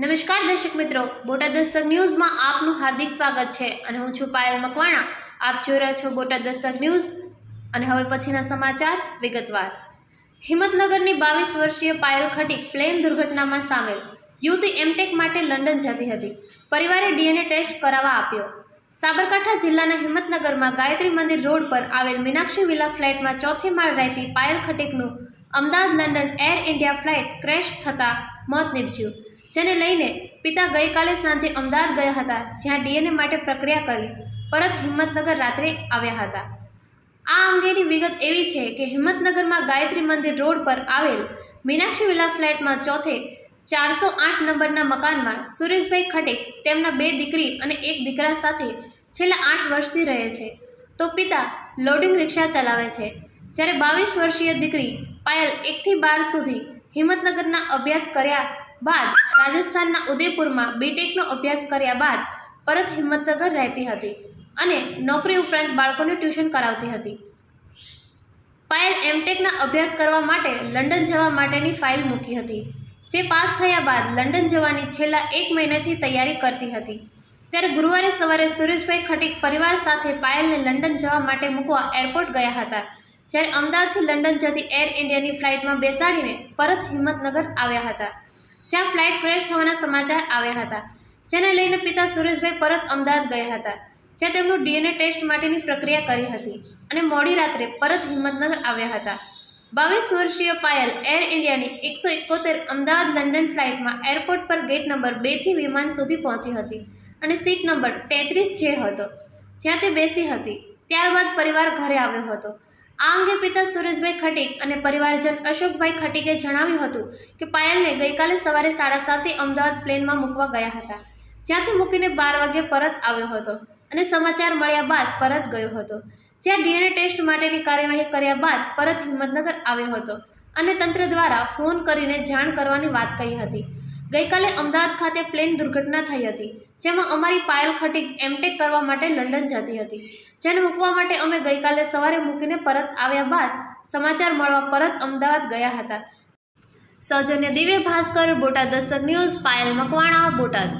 નમસ્કાર દર્શક મિત્રો, બોટાદ દસ્તક ન્યૂઝમાં આપનું હાર્દિક સ્વાગત છે અને હું છું પાયલ મકવાણા. આપ જોઈ રહ્યા છો બોટાદ દસ્તક ન્યૂઝ. અને હવે પછીના સમાચાર વિગતવાર. હિંમતનગરની બાવીસ વર્ષીય પાયલ ખટીક પ્લેન દુર્ઘટનામાં સામેલ. યુવતી એમટેક માટે લંડન જતી હતી. પરિવારે ડીએનએ ટેસ્ટ કરાવવા આપ્યો. સાબરકાંઠા જિલ્લાના હિંમતનગરમાં ગાયત્રી મંદિર રોડ પર આવેલ મીનાક્ષી વિલા ફ્લેટમાં ચોથી માળ રહેતી Payal ખટીકનું Ahmedabad London air India flight crash થતાં મોત નીપજ્યું. જેને લઈને પિતા ગઈકાલે સાંજે અમદાવાદ ગયા હતા, જ્યાં ડીએનએ માટે પ્રક્રિયા કરી પરત હિંમતનગર રાત્રે આવ્યા હતા. આ અંગેની વિગત એવી છે કે હિંમતનગરમાં ગાયત્રી મંદિર રોડ પર આવેલ મીનાક્ષી વિલા ફ્લેટમાં ચોથે ચારસો આઠ નંબરના મકાનમાં સુરેશભાઈ ખટેક તેમના બે દીકરી અને એક દીકરા સાથે છેલ્લા આઠ વર્ષથી રહે છે. તો પિતા લોડિંગ રિક્ષા ચલાવે છે. જ્યારે બાવીસ વર્ષીય દીકરી પાયલ એકથી બાર સુધી હિંમતનગરના અભ્યાસ કર્યા બાદ રાજસ્થાનના ઉદયપુરમાં બીટેકનો અભ્યાસ કર્યા બાદ પરત હિંમતનગર રહેતી હતી અને નોકરી ઉપરાંત બાળકોને ટ્યુશન કરાવતી હતી. પાયલ એમટેકના અભ્યાસ કરવા માટે લંડન જવા માટેની ફાઇલ મૂકી હતી, જે પાસ થયા બાદ લંડન જવાની છેલ્લા એક મહિનાથી તૈયારી કરતી હતી. ત્યારે ગુરુવારે સવારે સુરેશભાઈ ખટીક પરિવાર સાથે પાયલને લંડન જવા માટે મૂકવા એરપોર્ટ ગયા હતા, જ્યારે અમદાવાદથી લંડન જતી એર ઇન્ડિયાની ફ્લાઇટમાં બેસાડીને પરત હિંમતનગર આવ્યા હતા. જ્યાં ફ્લાઇટ ક્રેશ થવાના સમાચાર આવ્યા હતા, જેને લઈને પિતા સુરેશભાઈ પરત અમદાવાદ ગયા હતા જ્યાં તેમનું ડીએનએ ટેસ્ટ માટેની પ્રક્રિયા કરી હતી અને મોડી રાત્રે પરત હિંમતનગર આવ્યા હતા. બાવીસ વર્ષીય પાયલ એર ઇન્ડિયાની એકસો એકોતેર અમદાવાદ લંડન ફ્લાઇટમાં એરપોર્ટ પર ગેટ નંબર બેથી વિમાન સુધી પહોંચી હતી અને સીટ નંબર તેત્રીસ જે હતો, જ્યાં તે બેસી હતી, ત્યારબાદ પરિવાર ઘરે આવ્યો હતો આ અંગે પિતા સુરેશભાઈ ખટીક અને પરિવારજન અશોકભાઈ ખટીકે જણાવ્યું હતું કે પાયલને ગઈકાલે સવારે સાડા સાતે અમદાવાદ પ્લેનમાં મૂકવા ગયા હતા. જ્યાંથી મૂકીને બાર વાગે પરત આવ્યો હતો અને સમાચાર મળ્યા બાદ પરત ગયો હતો. જ્યાં ડીએનએ ટેસ્ટ માટેની કાર્યવાહી કર્યા બાદ પરત હિંમતનગર આવ્યો હતો અને તંત્ર દ્વારા ફોન કરીને જાણ કરવાની વાત કહી હતી. ગઈકાલે અમદાવાદ ખાતે પ્લેન દુર્ઘટના થઈ હતી, જેમાં અમારી પાયલ ખટીક એમટેક કરવા માટે લંડન જતી હતી. જેને મૂકવા માટે અમે ગઈકાલે સવારે મૂકીને પરત આવ્યા બાદ સમાચાર મળવા પરત અમદાવાદ ગયા હતા. સૌજન્ય દિવ્ય ભાસ્કર, બોટાદ દસ્તક ન્યૂઝ, પાયલ મકવાણા, બોટાદ.